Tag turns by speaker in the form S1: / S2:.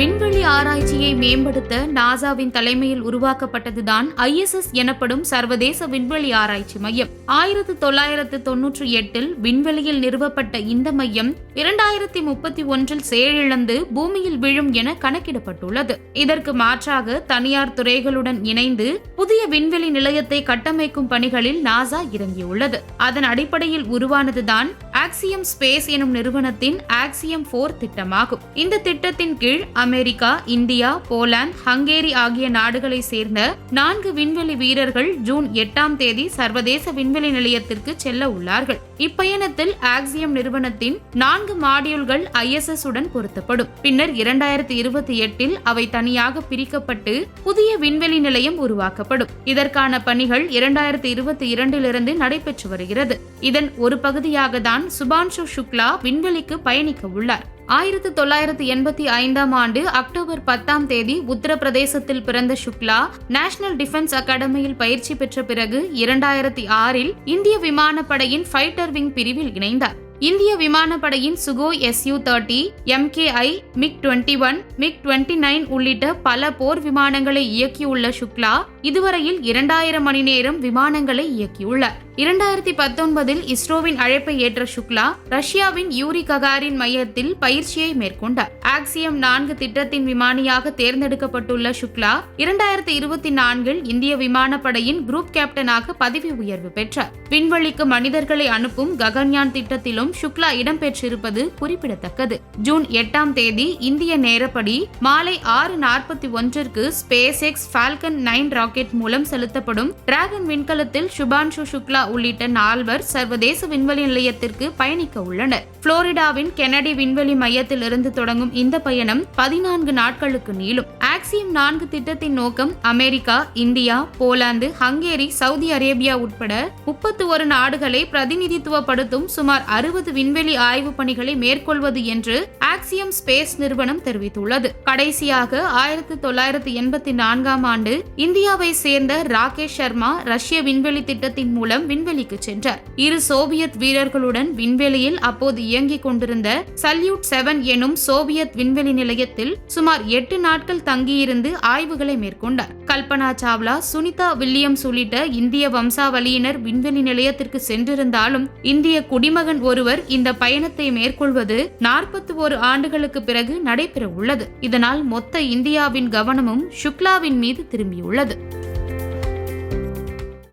S1: விண்வெளி ஆராய்ச்சியை மேம்படுத்த நாசாவின் தலைமையில் உருவாக்கப்பட்டதுதான் ஐஎஸ்எஸ் எனப்படும் சர்வதேச விண்வெளி ஆராய்ச்சி மையம். ஆயிரத்து தொள்ளாயிரத்து தொன்னூற்றி எட்டில் விண்வெளியில் நிறுவப்பட்ட இந்த மையம் இரண்டாயிரத்தி முப்பத்தி ஒன்றில் செயலிழந்து பூமியில் விழும் என கணக்கிடப்பட்டுள்ளது. இதற்கு மாற்றாக தனியார் துறைகளுடன் இணைந்து புதிய விண்வெளி நிலையத்தை கட்டமைக்கும் பணிகளில் நாசா இறங்கியுள்ளது. அதன் அடிப்படையில் உருவானதுதான் ஆக்சியம் ஸ்பேஸ் எனும் நிறுவனத்தின் ஆக்சியம் போர் திட்டமாகும். இந்த திட்டத்தின் கீழ் அமெரிக்கா இந்தியா போலாந்து ஹங்கேரி ஆகிய நாடுகளை சேர்ந்த நான்கு விண்வெளி வீரர்கள் ஜூன் எட்டாம் தேதி சர்வதேச விண்வெளி நிலையத்திற்கு செல்ல உள்ளார்கள். இப்பயணத்தில் ஆக்சியம் நிறுவனத்தின் நான்கு மாடியூல்கள் ஐஎஸ்எஸ் உடன் பொருத்தப்படும். பின்னர் இரண்டாயிரத்தி இருபத்தி எட்டில் அவை தனியாக பிரிக்கப்பட்டு புதிய விண்வெளி நிலையம் உருவாக்கப்படும். இதற்கான பணிகள் இரண்டாயிரத்தி இருபத்தி இரண்டிலிருந்து நடைபெற்று வருகிறது. இதன் ஒரு பகுதியாக தான் சுபான்ஷு சுக்லா விண்வெளிக்கு பயணிக்க உள்ளார். ஆயிரத்து தொள்ளாயிரத்து எண்பத்தி ஐந்தாம் ஆண்டு அக்டோபர் பத்தாம் தேதி உத்தரப்பிரதேசத்தில் பிறந்த சுக்லா நேஷனல் டிஃபென்ஸ் அகாடமியில் பயிற்சி பெற்ற பிறகு இரண்டாயிரத்தி ஆறில் இந்திய விமானப்படையின் ஃபைட்டர் விங் பிரிவில் இணைந்தார். இந்திய விமானப்படையின் Sukhoi SU thirty MKI MiG twenty one MiG twenty nine உள்ளிட்ட பல போர் விமானங்களை இயக்கியுள்ள சுக்லா இதுவரையில் இரண்டாயிரம் மணி நேரம் விமானங்களை இயக்கியுள்ளார். இரண்டாயிரத்தி பத்தொன்பதில் இஸ்ரோவின் அழைப்பை ஏற்ற சுக்லா ரஷ்யாவின் யூரி ககாரின் மையத்தில் பயிற்சியை மேற்கொண்டார். ஆக்சியம் நான்கு திட்டத்தின் விமானியாக தேர்ந்தெடுக்கப்பட்டுள்ள சுக்லா இரண்டாயிரத்தி இருபத்தி நான்கில் இந்திய விமானப்படையின் குரூப் கேப்டனாக பதவி உயர்வு பெற்றார். விண்வெளிக்கு மனிதர்களை அனுப்பும் ககன்யான் திட்டத்திலும் சுக்லா இடம்பெற்றிருப்பது குறிப்பிடத்தக்கது. ஜூன் எட்டாம் தேதி இந்திய நேரப்படி மாலை ஆறு நாற்பத்தி ஒன்றிற்கு SpaceX Falcon nine rocket மூலம் செலுத்தப்படும் டிராகன் விண்கலத்தில் சுபான்ஷு சுக்லா உள்ளிட்ட நால்வர் சர்வதேச விண்வெளி நிலையத்திற்கு பயணிக்க உள்ளனர். புளோரிடாவின் கெனடி விண்வெளி மையத்தில் இருந்து தொடங்கும் இந்த பயணம் பதினான்கு நாட்களுக்கு நீளும். மேக்சிம் நான்கு திட்டத்தின் நோக்கம் America India Poland Hungary Saudi Arabia உட்பட முப்பத்தி ஒரு நாடுகளை பிரதிநிதித்துவப்படுத்தும் சுமார் அறுபது விண்வெளி ஆய்வு பணிகளை மேற்கொள்வது என்று ஆக்சியம் ஸ்பேஸ் நிறுவனம் தெரிவித்துள்ளது. கடைசியாக ஆயிரத்தி தொள்ளாயிரத்தி எண்பத்தி நான்காம் ஆண்டு இந்தியாவை சேர்ந்த ராகேஷ் சர்மா ரஷ்ய விண்வெளி திட்டத்தின் மூலம் விண்வெளிக்கு சென்றார். இரு சோவியத் வீரர்களுடன் விண்வெளியில் அப்போது இயங்கிக் கொண்டிருந்த சல்யூட் செவன் எனும் சோவியத் விண்வெளி நிலையத்தில் சுமார் எட்டு நாட்கள் தங்கி தங்கியிருந்து ஆய்வுகளை மேற்கொண்டார். கல்பனா சாவ்லா சுனிதா வில்லியம்ஸ் உள்ளிட்ட இந்திய வம்சாவளியினர் விண்வெளி நிலையத்திற்கு சென்றிருந்தாலும் இந்திய குடிமகன் ஒருவர் இந்த பயணத்தை மேற்கொள்வது நாற்பத்தி ஒரு ஆண்டுகளுக்கு பிறகு நடைபெற உள்ளது இதனால் மொத்த இந்தியாவின் கவனமும் சுக்லாவின் மீது திரும்பியுள்ளது.